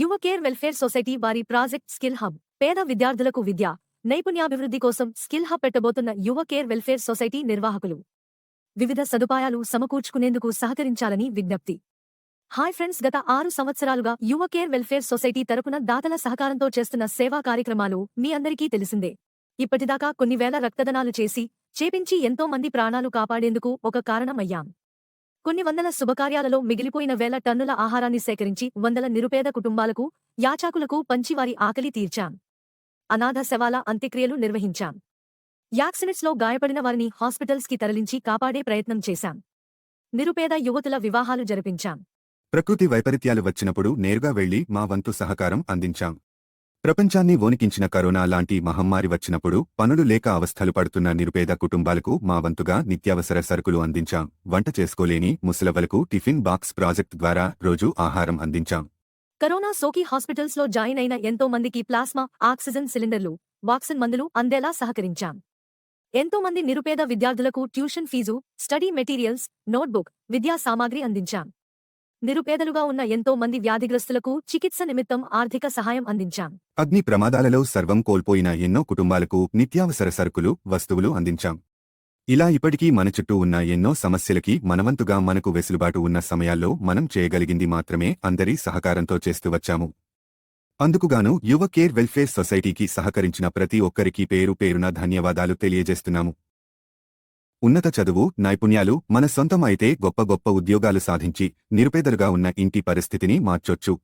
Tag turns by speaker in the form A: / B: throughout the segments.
A: యువ care welfare society వారి project skill hub. పేద విద్యార్థులకు విద్య నైపుణ్యాభివృద్ధి కోసం స్కిల్ హబ్ పెట్టబోతున్న యువ కేర్ వెల్ఫేర్ సొసైటీ నిర్వాహకులు. వివిధ సదుపాయాలు సమకూర్చుకునేందుకు సహకరించాలని విజ్ఞప్తి. హాయ్ ఫ్రెండ్స్ గత ఆరు సంవత్సరాలుగా యువ కేర్ వెల్ఫేర్ సొసైటీ తరపున దాతల సహకారంతో చేస్తున్న సేవా కార్యక్రమాలు మీ అందరికీ తెలిసిందే. ఇప్పటిదాకా కొన్ని వేల రక్తదానాలు చేసి చేపించి ఎంతో మంది ప్రాణాలు కాపాడేందుకు ఒక కారణమయ్యాం. కొన్ని వందల శుభకార్యాలలో మిగిలిపోయిన వేల టన్నుల ఆహారాన్ని సేకరించి వందల నిరుపేద కుటుంబాలకు యాచాకులకు పంచివారి ఆకలి తీర్చాం. అనాథ శవాల అంత్యక్రియలు నిర్వహించాం. యాక్సిడెంట్స్లో గాయపడిన వారిని హాస్పిటల్స్కి తరలించి కాపాడే ప్రయత్నం చేశాం. నిరుపేద యువతుల వివాహాలు జరిపించాం.
B: ప్రకృతి వైపరీత్యాలు వచ్చినప్పుడు నేరుగా వెళ్ళి మా వంతు సహకారం అందించాం. ప్రపంచాన్ని వణికించిన కరోనా లాంటి మహమ్మారి వచ్చినప్పుడు పనులు లేక అవస్థలు పడుతున్న నిరుపేద కుటుంబాలకు మా వంతుగా నిత్యావసర సరుకులు అందించాం. వంట చేసుకోలేని ముసలవలకు టిఫిన్ బాక్స్ ప్రాజెక్ట్ ద్వారా రోజూ ఆహారం అందించాం.
A: కరోనా సోకి హాస్పిటల్స్లో జాయిన్ అయిన ఎంతో మందికి ప్లాస్మా ఆక్సిజన్ సిలిండర్లు వాక్సిన్ మందులు అందేలా సహకరించాం. ఎంతో మంది నిరుపేద విద్యార్థులకు tuition fee study materials notebook విద్యా సామాగ్రి అందించాం. నిరుపేదలుగా ఉన్న ఎంతో మంది వ్యాధిగ్రస్తులకు చికిత్స నిమిత్తం ఆర్థిక సహాయం అందించాం.
B: అగ్ని ప్రమాదాలలో సర్వం కోల్పోయిన ఎన్నో కుటుంబాలకు నిత్యావసర సరుకులు వస్తువులు అందించాం. ఇలా ఇప్పటికీ మన చుట్టూ ఉన్న ఎన్నో సమస్యలకి మనవంతుగా మనకు వెసులుబాటు ఉన్న సమయాల్లో మనం చేయగలిగింది మాత్రమే అందరి సహకారంతో చేస్తూ వచ్చాము. అందుకుగాను యువ కేర్ వెల్ఫేర్ సొసైటీకి సహకరించిన ప్రతి ఒక్కరికి పేరు పేరున ధన్యవాదాలు తెలియజేస్తున్నాము. ఉన్నత చదువు నైపుణ్యాలు మన సొంతం అయితే గొప్ప గొప్ప ఉద్యోగాలు సాధించి నిరుపేదలుగా ఉన్న ఇంటి పరిస్థితిని మార్చొచ్చు.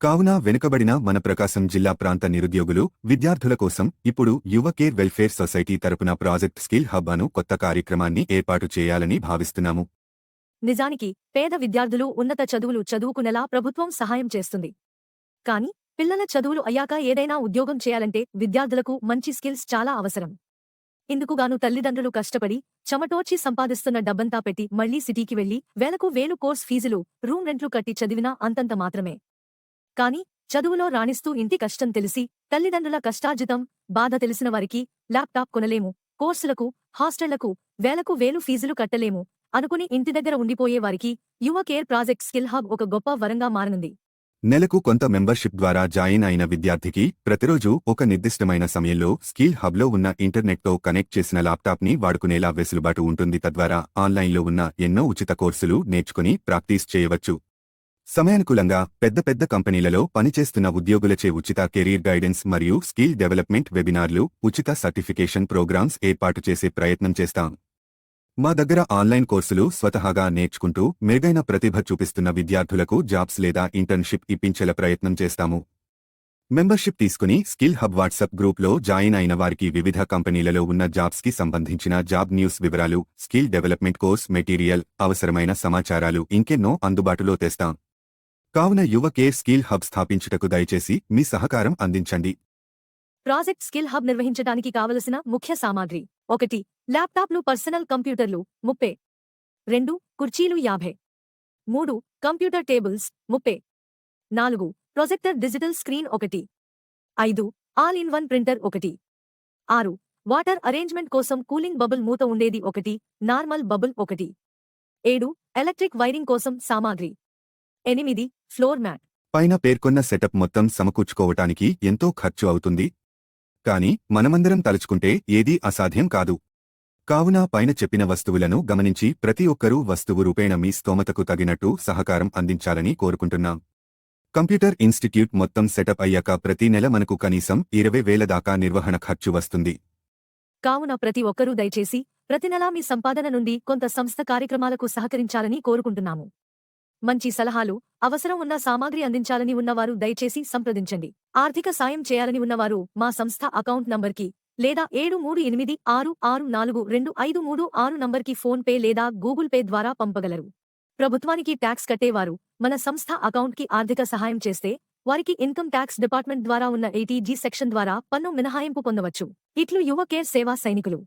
B: కావున వెనుకబడిన మన ప్రకాశం జిల్లా ప్రాంత నిరుద్యోగులు విద్యార్థుల కోసం ఇప్పుడు యువ కేర్ వెల్ఫేర్ సొసైటీ తరపున ప్రాజెక్ట్ స్కిల్ హబ్ అను కొత్త కార్యక్రమాన్ని ఏర్పాటు చేయాలని భావిస్తున్నాము.
A: నిజానికి పేద విద్యార్థులు ఉన్నత చదువులు చదువుకునేలా ప్రభుత్వం సహాయం చేస్తుంది. కాని పిల్లల చదువులు అయ్యాక ఏదైనా ఉద్యోగం చేయాలంటే విద్యార్థులకు మంచి స్కిల్స్ చాలా అవసరం. ఇందుకుగాను తల్లిదండ్రులు కష్టపడి చెమటోర్చి సంపాదిస్తున్న డబ్బంతా పెట్టి మళ్ళీ సిటీకి వెళ్ళి వేలకు వేలు కోర్స్ ఫీజులు రూమ్ రెంట్లు కట్టి చదివినా అంతంత మాత్రమే. కాని చదువులో రాణిస్తూ ఇంటి కష్టం తెలిసి తల్లిదండ్రుల కష్టార్జితం బాధ తెలిసిన వారికి ల్యాప్టాప్ కొనలేము కోర్సులకు హాస్టళ్ళకు వేలకు వేలు ఫీజులు కట్టలేము అనుకుని ఇంటి దగ్గర ఉండిపోయే వారికి యువ కేర్ ప్రాజెక్ట్ స్కిల్ హబ్ ఒక గొప్ప వరంగా మారనుంది.
B: నెలకు కొంత మెంబర్షిప్ ద్వారా జాయిన్ అయిన విద్యార్థికి ప్రతిరోజు ఒక నిర్దిష్టమైన సమయంలో స్కిల్ హబ్లో ఉన్న ఇంటర్నెట్తో కనెక్ట్ చేసిన ల్యాప్టాప్ని వాడుకునేలా వెసులుబాటు ఉంటుంది. తద్వారా ఆన్లైన్లో ఉన్న ఎన్నో ఉచిత కోర్సులు నేర్చుకుని ప్రాక్టీస్ చేయవచ్చు. సమయానుకూలంగా పెద్ద పెద్ద కంపెనీలలో పనిచేస్తున్న ఉద్యోగులచే ఉచిత కెరీర్ గైడెన్స్ మరియు స్కిల్ డెవలప్మెంట్ వెబినార్లు ఉచిత సర్టిఫికేషన్ ప్రోగ్రామ్స్ ఏర్పాటు చేసే ప్రయత్నం చేస్తాం. మా దగ్గర ఆన్లైన్ కోర్సులు స్వతహాగా నేర్చుకుంటూ మెరుగైన ప్రతిభ చూపిస్తున్న విద్యార్థులకు జాబ్స్ లేదా ఇంటర్న్షిప్ ఇప్పించేల ప్రయత్నం చేస్తాము. మెంబర్షిప్ తీసుకుని స్కిల్ హబ్ వాట్సాప్ గ్రూప్లో జాయిన్ అయిన వారికి వివిధ కంపెనీలలో ఉన్న జాబ్స్కి సంబంధించిన జాబ్ న్యూస్ వివరాలు స్కిల్ డెవలప్మెంట్ కోర్స్ మెటీరియల్ అవసరమైన సమాచారాలు ఇంకెన్నో అందుబాటులో తెస్తాం. కావున యువ కేర్ స్కిల్ హబ్ స్థాపించుటకు దయచేసి మీ సహకారం అందించండి.
A: ప్రాజెక్ట్ స్కిల్ హబ్ నిర్వహించడానికి కావలసిన ముఖ్య సామాగ్రి. ఒకటి ల్యాప్టాప్లు పర్సనల్ కంప్యూటర్లు. ముప్పై రెండు కుర్చీలు యాభై. మూడు కంప్యూటర్ టేబుల్స్. ముప్పై నాలుగు ప్రొజెక్టర్ డిజిటల్ స్క్రీన్ ఒకటి. ఐదు ఆల్ ఇన్ వన్ ప్రింటర్ ఒకటి. ఆరు వాటర్ అరేంజ్మెంట్ కోసం కూలింగ్ బబుల్ మూత ఉండేది ఒకటి. నార్మల్ బబుల్ ఒకటి. ఏడు ఎలక్ట్రిక్ వైరింగ్ కోసం సామాగ్రి. ఎనిమిది ఫ్లోర్ మ్యాట్.
B: పైన పేర్కొన్న సెటప్ మొత్తం సమకూర్చుకోవటానికి ఎంతో ఖర్చు అవుతుంది. కాని మనమందరం తలుచుకుంటే ఏదీ అసాధ్యం కాదు. కావున పైన చెప్పిన వస్తువులను గమనించి ప్రతి ఒక్కరూ వస్తువు రూపేణ మీ స్తోమతకు తగినట్టు సహకారం అందించాలని కోరుకుంటున్నాం. కంప్యూటర్ ఇన్స్టిట్యూట్ మొత్తం సెటప్ అయ్యాక ప్రతి నెల మనకు కనీసం ఇరవై వేల దాకా నిర్వహణ ఖర్చు వస్తుంది.
A: కావున ప్రతి ఒక్కరూ దయచేసి ప్రతి నెలా మీ సంపాదన నుండి కొంత సంస్థ కార్యక్రమాలకు సహకరించాలని కోరుకుంటున్నాము. మంచి సలహాలు అవసరం ఉన్న సామాగ్రి అందించాలని ఉన్నవారు దయచేసి సంప్రదించండి. ఆర్థిక సాయం చేయాలని ఉన్నవారు మా సంస్థ అకౌంట్ నంబర్కి లేదా ఏడు మూడు ఎనిమిది ఆరు ఆరు నాలుగు రెండు ఐదు మూడు ఆరు నంబర్కి ఫోన్ పే లేదా గూగుల్ పే ద్వారా పంపగలరు. ప్రభుత్వానికి ట్యాక్స్ కట్టేవారు. మన సంస్థ అకౌంట్కి ఆర్థిక సహాయం చేస్తే వారికి ఇన్కమ్ ట్యాక్స్ డిపార్ట్మెంట్ ద్వారా ఉన్న ఎయిటీజీ సెక్షన్ ద్వారా పన్ను మినహాయింపు పొందవచ్చు. ఇట్లు యువ కేర్ సేవా సైనికులు.